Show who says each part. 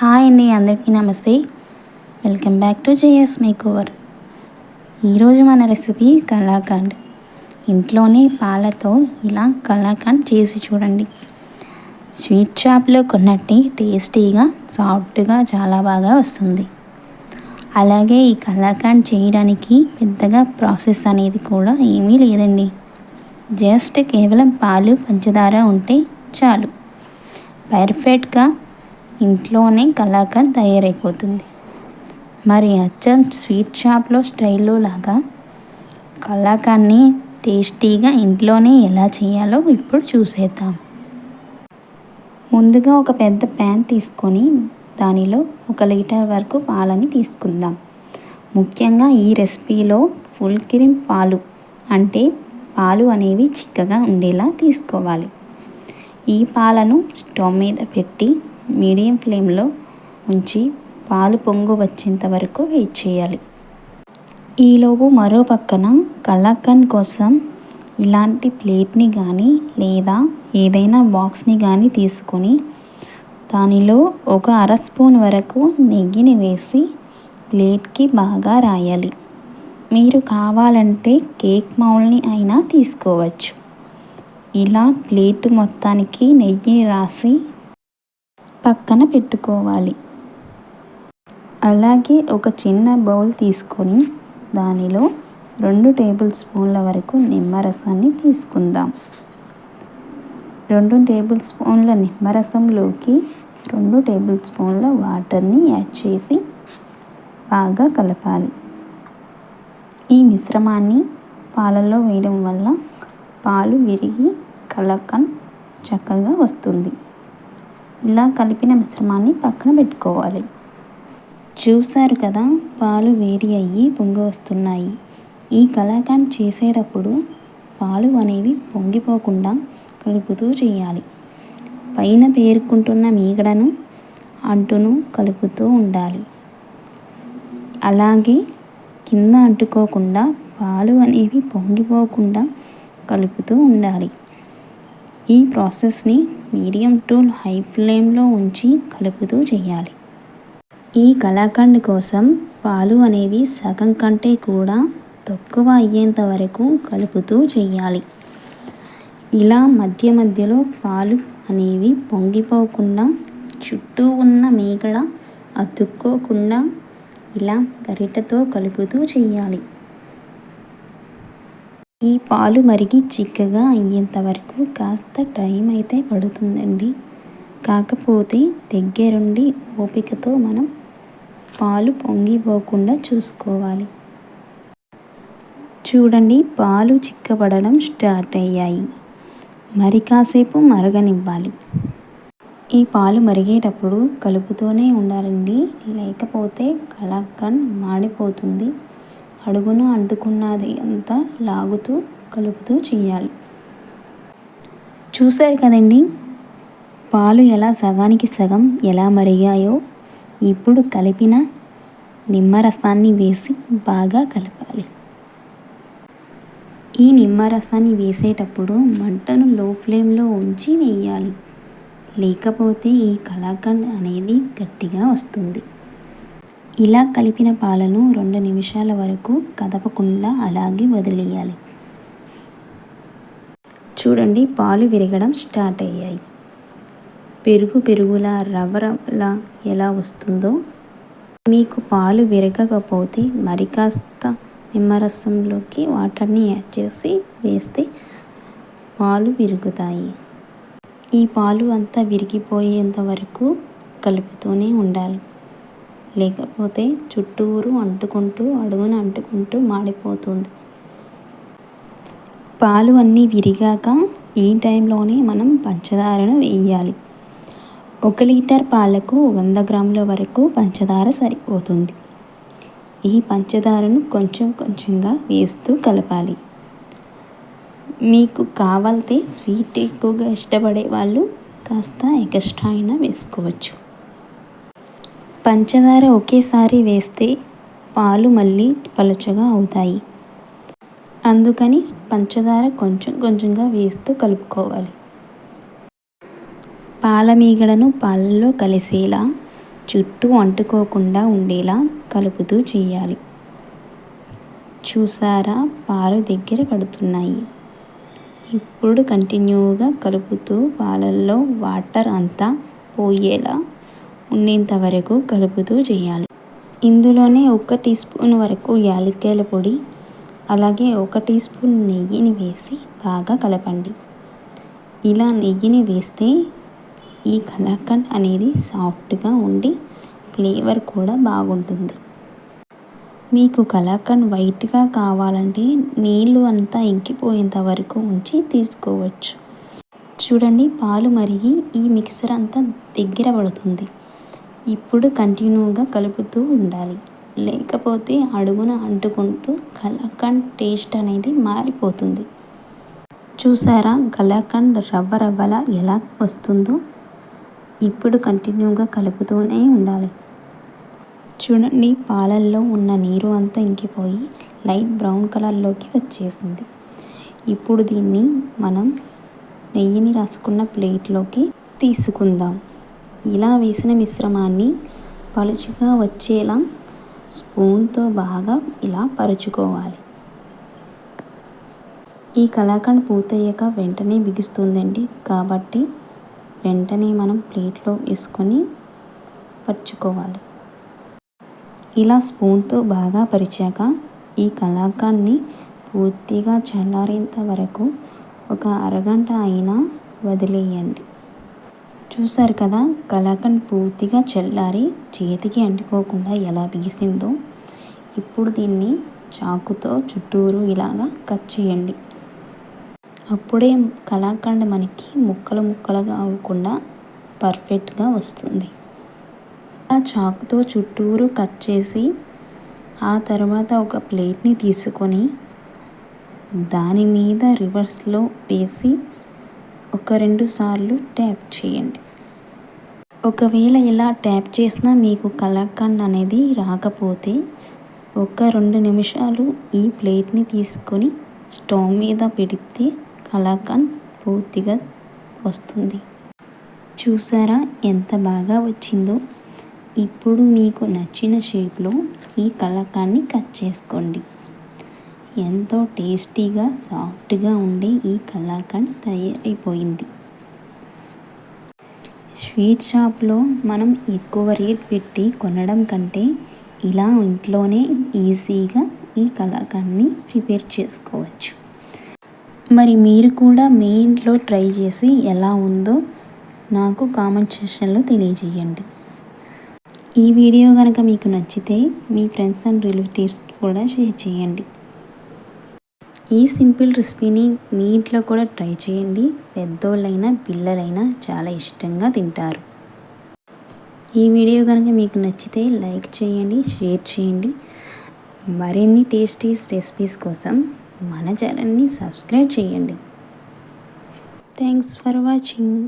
Speaker 1: Hi అండి అందరికీ నమస్తే. Welcome back to JS makeover. ఈరోజు మన రెసిపీ కళాఖండ్ ఇంట్లోనే పాలతో ఇలా కళాఖండ్ చేసి చూడండి. స్వీట్ షాప్లో కొన్నట్టే టేస్టీగా సాఫ్ట్గా చాలా బాగా వస్తుంది. అలాగే ఈ కళాఖండ్ చేయడానికి పెద్దగా ప్రాసెస్ అనేది కూడా ఏమీ లేదండి. జస్ట్ కేవలం పాలు పంచదార ఉంటే చాలు. పర్ఫెక్ట్గా ఇంట్లోనే కలాకండ్ తయారైపోతుంది. మరి అచ్చం స్వీట్ షాప్లో స్టైల్లో లాగా కళాఖండ్ని టేస్టీగా ఇంట్లోనే ఎలా చేయాలో ఇప్పుడు చూసేద్దాం. ముందుగా ఒక పెద్ద ప్యాన్ తీసుకొని దానిలో ఒక లీటర్ వరకు పాలని తీసుకుందాం. ముఖ్యంగా ఈ రెసిపీలో ఫుల్ క్రీమ్ పాలు అంటే పాలు అనేవి చిక్కగా ఉండేలా తీసుకోవాలి. ఈ పాలను స్టవ్ మీద పెట్టి మీడియం ఫ్లేమ్లో ఉంచి పాలు పొంగు వచ్చేంత వరకు వెయిట్ చేయాలి. ఈలోపు మరో పక్కన కలాకండ్ కోసం ఇలాంటి ప్లేట్ని కానీ లేదా ఏదైనా బాక్స్ని కానీ తీసుకొని దానిలో ఒక అర స్పూన్ వరకు నెయ్యిని వేసి ప్లేట్కి బాగా రాయాలి. మీరు కావాలంటే కేక్ మౌల్ని అయినా తీసుకోవచ్చు. ఇలా ప్లేట్ మొత్తానికి నెయ్యి రాసి పక్కన పెట్టుకోవాలి. అలాగే ఒక చిన్న బౌల్ తీసుకొని దానిలో రెండు టేబుల్ స్పూన్ల వరకు నిమ్మరసాన్ని తీసుకుందాం. రెండు టేబుల్ స్పూన్ల నిమ్మరసంలోకి రెండు టేబుల్ స్పూన్ల వాటర్ని యాడ్ చేసి బాగా కలపాలి. ఈ మిశ్రమాన్ని పాలల్లో వేయడం వల్ల పాలు విరిగి కలకన్ చక్కగా వస్తుంది. ఇలా కలిపిన మిశ్రమాన్ని పక్కన పెట్టుకోవాలి. చూశారు కదా పాలు వేడి అయ్యి పొంగి వస్తున్నాయి. ఈ కళాకాండ్ చేసేటప్పుడు పాలు అనేవి పొంగిపోకుండా కలుపుతూ చేయాలి. పైన పేరుకుంటున్న మీగడను అంటును కలుపుతూ ఉండాలి. అలాగే కింద అంటుకోకుండా పాలు అనేవి పొంగిపోకుండా కలుపుతూ ఉండాలి. ఈ ప్రాసెస్ని మీడియం టు హై ఫ్లేమ్లో ఉంచి కలుపుతూ చేయాలి. ఈ కళాఖండ్ కోసం పాలు అనేవి సగం కంటే కూడా తక్కువ అయ్యేంత వరకు కలుపుతూ చేయాలి. ఇలా మధ్య మధ్యలో పాలు అనేవి పొంగిపోకుండా చుట్టూ ఉన్న మీగడ అతుక్కోకుండా ఇలా గరిటతో కలుపుతూ చేయాలి. ఈ పాలు మరిగి చిక్కగా అయ్యేంత వరకు కాస్త టైం అయితే పడుతుందండి. కాకపోతే దగ్గరుండి ఓపికతో మనం పాలు పొంగిపోకుండా చూసుకోవాలి. చూడండి పాలు చిక్కబడడం స్టార్ట్ అయ్యాయి. మరి కాసేపు మరగనివ్వాలి. ఈ పాలు మరిగేటప్పుడు కలుపుతూనే ఉండాలండి. లేకపోతే కలాకండ్ మాడిపోతుంది. అడుగున అంటుకున్నది అంతా లాగుతూ కలుపుతూ చేయాలి చూశారు కదండి! పాలు ఎలా సగానికి సగం ఎలా మరిగాయో ఇప్పుడు కలిపిన నిమ్మరసాన్ని వేసి బాగా కలపాలి. ఈ నిమ్మరసాన్ని వేసేటప్పుడు మంటను లో ఫ్లేమ్లో ఉంచి వేయాలి. లేకపోతే ఈ కలాకండ్ అనేది గట్టిగా వస్తుంది. ఇలా కలిపిన పాలను రెండు నిమిషాల వరకు కదపకుండా అలాగే వదిలేయాలి. చూడండి పాలు విరగడం స్టార్ట్ అయ్యాయి. పెరుగు పెరుగులా రవ్వలా ఎలా వస్తుందో. మీకు పాలు విరగకపోతే మరి కాస్త నిమ్మరసంలోకి వాటర్ని యాడ్ చేసి వేస్తే పాలు విరుగుతాయి. ఈ పాలు అంతా విరిగిపోయేంత వరకు కలుపుతూనే ఉండాలి. లేకపోతే చుట్టూరు అంటుకుంటూ అడుగున అంటుకుంటూ మాడిపోతుంది. పాలు అన్నీ విరిగాక ఈ టైంలోనే మనం పంచదారను వేయాలి. ఒక లీటర్ పాలకు వంద గ్రాముల వరకు పంచదార సరిపోతుంది. ఈ పంచదారను కొంచెం కొంచెంగా వేస్తూ కలపాలి. మీకు కావాలితే స్వీట్ ఎక్కువగా ఇష్టపడే వాళ్ళు కాస్త ఎక్స్ట్రా అయినా వేసుకోవచ్చు. పంచదార ఒకేసారి వేస్తే పాలు మళ్ళీ పలుచగా అవుతాయి. అందుకని పంచదార కొంచెం కొంచెంగా వేస్తూ కలుపుకోవాలి. పాల మీగడను పాలల్లో కలిసేలా చుట్టూ అంటుకోకుండా ఉండేలా కలుపుతూ చేయాలి. చూసారా? పాలు దగ్గర పడుతున్నాయి. ఇప్పుడు కంటిన్యూగా కలుపుతూ పాలల్లో వాటర్ అంతా పోయేలా ఉండేంత వరకు కలుపుతూ చేయాలి. ఇందులోనే ఒక టీ స్పూన్ వరకు యాలక్కాయల పొడి అలాగే ఒక టీ స్పూన్ నెయ్యిని వేసి బాగా కలపండి. ఇలా నెయ్యిని వేస్తే ఈ కలాకండ్ అనేది సాఫ్ట్గా ఉండి ఫ్లేవర్ కూడా బాగుంటుంది. మీకు కలాకండ్ వైట్గా కావాలంటే నీళ్ళు అంతా ఇంకిపోయేంత వరకు ఉంచి తీసుకోవచ్చు. చూడండి పాలు మరిగి ఈ మిక్సర్ అంతా దగ్గర పడుతుంది. ఇప్పుడు కంటిన్యూగా కలుపుతూ ఉండాలి. లేకపోతే అడుగున అంటుకుంటూ కలాకండ్ టేస్ట్ అనేది మారిపోతుంది. చూసారా? కలాకండ్ రవ్వ రవ్వలా ఎలా వస్తుందో? ఇప్పుడు కంటిన్యూగా కలుపుతూనే ఉండాలి. చూడండి పాలల్లో ఉన్న నీరు అంతా ఇంకిపోయి లైట్ బ్రౌన్ కలర్లోకి వచ్చేసింది. ఇప్పుడు దీన్ని మనం నెయ్యిని రాసుకున్న ప్లేట్లోకి తీసుకుందాం. ఇలా వేసిన మిశ్రమాన్ని పలుచుగా వచ్చేలా స్పూన్తో బాగా ఇలా పరుచుకోవాలి. ఈ కళాఖండ్ పూర్తయ్యాక వెంటనే బిగుస్తుందండి. కాబట్టి వెంటనే మనం ప్లేట్లో వేసుకొని పరుచుకోవాలి. ఇలా స్పూన్తో బాగా పరిచాక ఈ కళాఖండ్ని పూర్తిగా చల్లారేంత వరకు ఒక అరగంట అయినా వదిలేయండి. చూశారు కదా కలాకండ్ పూర్తిగా చల్లారి చేతికి అంటుకోకుండా ఎలా బిగిసిందో ఇప్పుడు దీన్ని చాకుతో చుట్టూరు ఇలాగా కట్ చేయండి. అప్పుడే కలాకండ్ మనకి ముక్కలు ముక్కలుగా అవ్వకుండా పర్ఫెక్ట్గా వస్తుంది. ఆ చాకుతో చుట్టూరు కట్ చేసి ఆ తర్వాత ఒక ప్లేట్ని తీసుకొని దాని మీద రివర్స్లో వేసి ఒక రెండు సార్లు ట్యాప్ చేయండి. ఒకవేళ ఇలా ట్యాప్ చేసినా మీకు కలకండ్ అనేది రాకపోతే ఒక రెండు నిమిషాలు ఈ ప్లేట్ని తీసుకొని స్టవ్ మీద పెడితే కలాకండ్ పూర్తిగా వస్తుంది. చూసారా ఎంత బాగా వచ్చిందో? ఇప్పుడు మీకు నచ్చిన షేప్లో ఈ కలాకాన్ని కట్ చేసుకోండి. ఎంతో టేస్టీగా సాఫ్ట్గా ఉండే ఈ కలాకండ్ తయారైపోయింది. స్వీట్ షాప్లో మనం ఎక్కువ రేట్ పెట్టి కొనడం కంటే ఇలా ఇంట్లోనే ఈజీగా ఈ కళాఖండ్ని ప్రిపేర్ చేసుకోవచ్చు. మరి మీరు కూడా మీ ఇంట్లో ట్రై చేసి ఎలా ఉందో నాకు కామెంట్ సెక్షన్లో తెలియజేయండి. ఈ వీడియో కనుక మీకు నచ్చితే మీ ఫ్రెండ్స్ అండ్ రిలేటివ్స్ కూడా షేర్ చేయండి. ఈ సింపుల్ రెసిపీని మీ ఇంట్లో కూడా ట్రై చేయండి. పెద్దోళ్ళైనా పిల్లలైనా చాలా ఇష్టంగా తింటారు. ఈ వీడియో కనుక మీకు నచ్చితే లైక్ చేయండి షేర్ చేయండి. మరిన్ని టేస్టీస్ రెసిపీస్ కోసం మన ఛానల్ని సబ్స్క్రైబ్ చేయండి. Thanks for watching.